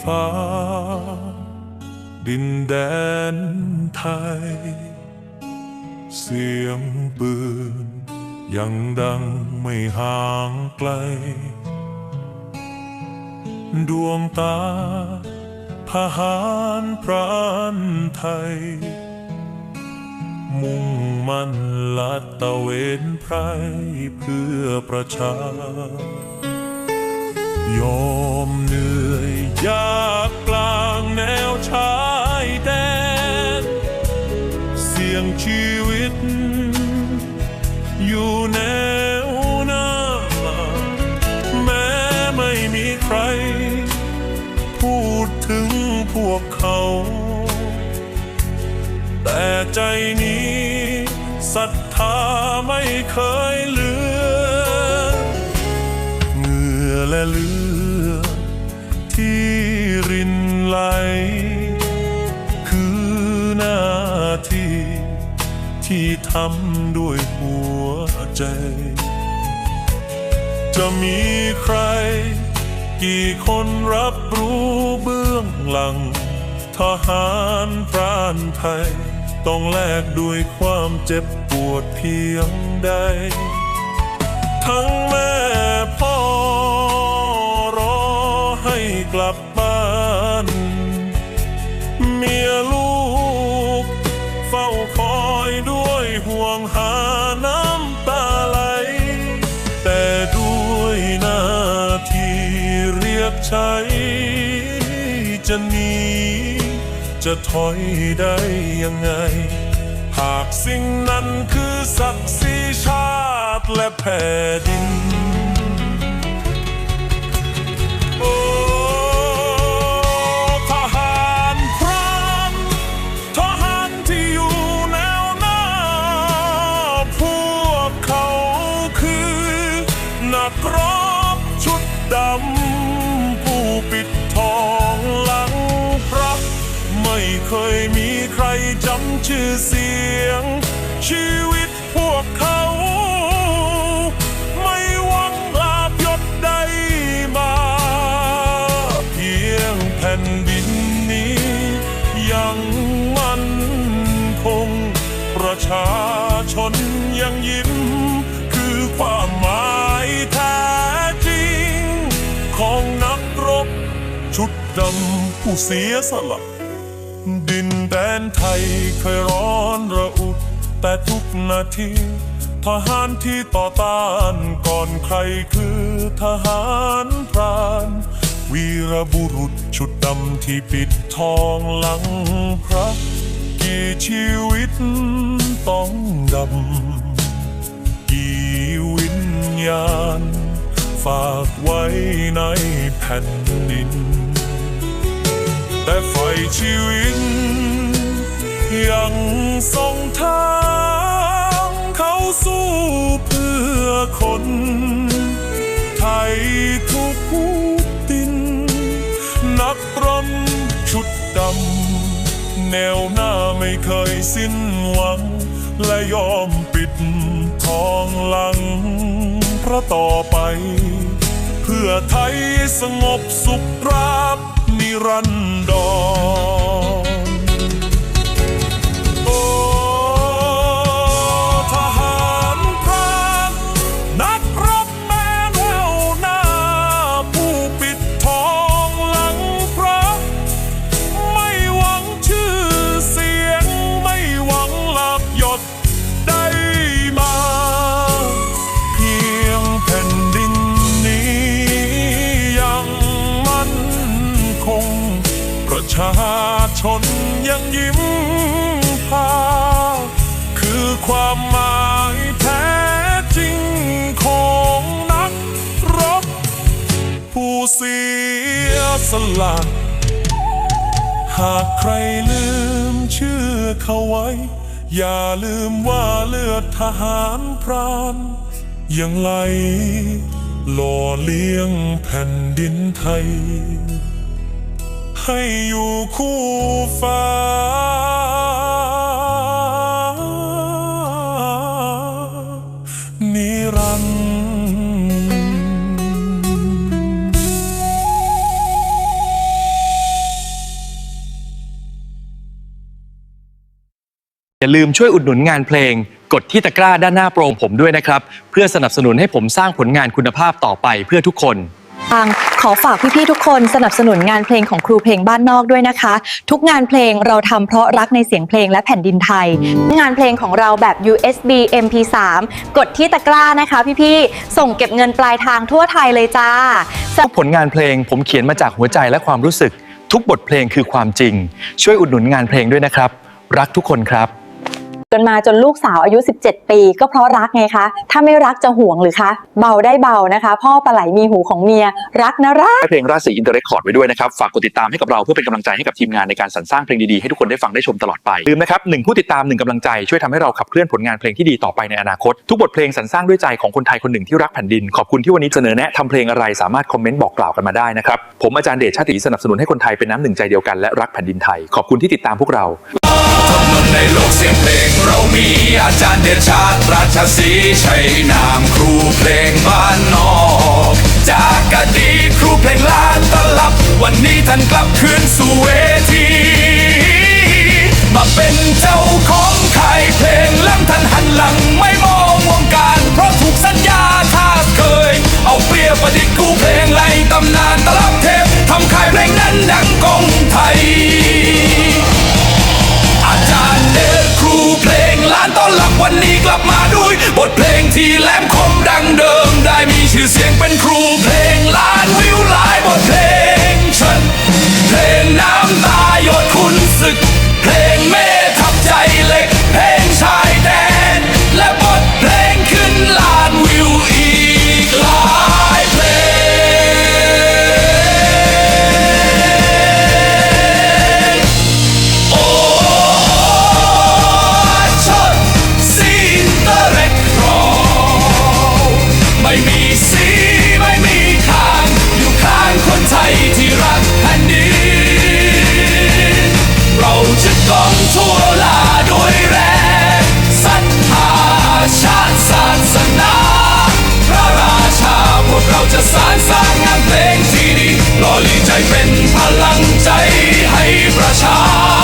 ฟ้า ดินแดนไทย เสียงปืน ยังดังไม่ห่างไกล ดวงตาทหารพรานไทย มุ่งมั่นลาดตระเวนไพรเพื่อประชายอมเหนื่อย ยากกลางแนวชายแดนเสี่ยงชีวิต อยู่แนวหน้า แม้ไม่มีใคร พูดถึงพวกเขา แต่ใจนี้ศรัทธาไม่เคยเลือนเหงื่อและเลือ ทำด้วยหัวใจ จะมีใคร กี่คนรับรู้เบื้องหลัง ทหารพรานไทย ต้องแลกด้วยความเจ็บปวดเพียงใด ทั้ง เรียกใช้จะหนีจะถอยได้ยังไง หากสิ่งนั้นคือศักดิ์ศรีชาติและแผ่นดิน โอ้ทหารพรานทหารที่อยู่แนวหน้า พวกเขาคือ นักรบชุดดำ เคยมีใครจำชื่อเสียง ชีวิตพวกเขา ไม่หวังลาบยศใดมา เพียงแผ่นดินนี้ ยังมั่นคง ประชาชนยังยิ้ม คือความหมายแท้จริง ของนักรบ ชุดดำผู้เสียสละ ดินแดนไทยเคยร้อนระอุ แต่ทุกนาทีทหารที่ต่อต้านก่อนใครคือทหารพราน วีรบุรุษชุดดำที่ปิดทองหลังพระ กี่ชีวิตต้องดำ กี่วิญญาณ ฝากไว้ในแผ่นดิน แต่ไฟชีวิต ยังส่งทางเขาสู้เพื่อคน ไทยทุกผู้ดิน นักรบชุดดำ แนวหน้าไม่เคยสิ้นหวัง และยอมปิดทองหลัง พระต่อไป เพื่อไทยสงบสุขราบ รันดร ชนยังยิ้มพา คือความหมายแท้จริงของนักรบ ผู้เสียสละ หากใครลืมชื่อเขาไว้ อย่าลืมว่าเลือดทหารพรานยังไหลหล่อเลี้ยงแผ่นดินไทย ให้อยู่คู่ฟ้าอย่าลืมช่วยอุดหนุนงานเพลง กดที่ตะกร้าด้านหน้าโปรงผมด้วยนะครับ เพื่อสนับสนุนให้ผมสร้างผลงานคุณภาพต่อไปเพื่อทุกคน ทางขอฝากพี่ๆทุกคนสนับสนุนงานเพลงของครูเพลงบ้านนอกด้วยนะคะ ทุกงานเพลงเราทำเพราะรักในเสียงเพลงและแผ่นดินไทย งานเพลงของเราแบบ USB MP3 กดที่ตะกร้านะคะ พี่ๆส่งเก็บเงินปลายทางทั่วไทยเลยจ้าผลงานเพลงผมเขียนมาจากหัวใจและความรู้สึก ทุกบทเพลงคือความจริง ช่วยอุดหนุนงานเพลงด้วยนะครับ รักทุกคนครับ จนมาจนลูกสาวอายุ 17 ปี ก็เพราะรักไงคะ ถ้าไม่รักจะห่วงหรือคะ เบาได้เบานะคะ พ่อปลาไหลมีหูของเมีย รักนะรัก ให้เพลงราศีอินเตอร์เรคคอร์ดไว้ด้วยนะครับ ฝากกดติดตามให้กับเราเพื่อเป็นกำลังใจให้กับทีมงานในการสรรสร้างเพลงดีๆ ให้ทุกคนได้ฟังได้ชมตลอดไป ลืมนะครับหนึ่งผู้ติดตามหนึ่งกำลังใจช่วยทำให้เราขับเคลื่อนผลงานเพลงที่ดีต่อไปในอนาคต ทุกบทเพลงสรรสร้างด้วยใจของคนไทยคนหนึ่งที่รักแผ่นดิน ขอบคุณที่วันนี้เสนอแนะทำเพลงอะไรสามารถคอมเมนต์บอกกล่าวกันมาได้นะครับผมอาจารย์เดชชาติสนับสนุนให้คนไทยเป็นน้ำหนึ่งใจเดียวกันและรักแผ่นดินไทยขอบคุณที่ติดตามพวกเรา ในโลกเสียงเพลง เรามีอาจารย์เดชาตราชสีชัยนามครูเพลงบ้านนอก จากอดีตครูเพลงล้านตลับ วันนี้ท่านกลับคืนสู่เวที มาเป็นเจ้าของค่ายเพลงล้วท่านหันหลังไม่ ที่แหลมคมดังเดิม ได้มีชื่อเสียงเป็นครู ลีใจเป็นพลังใจให้ประชา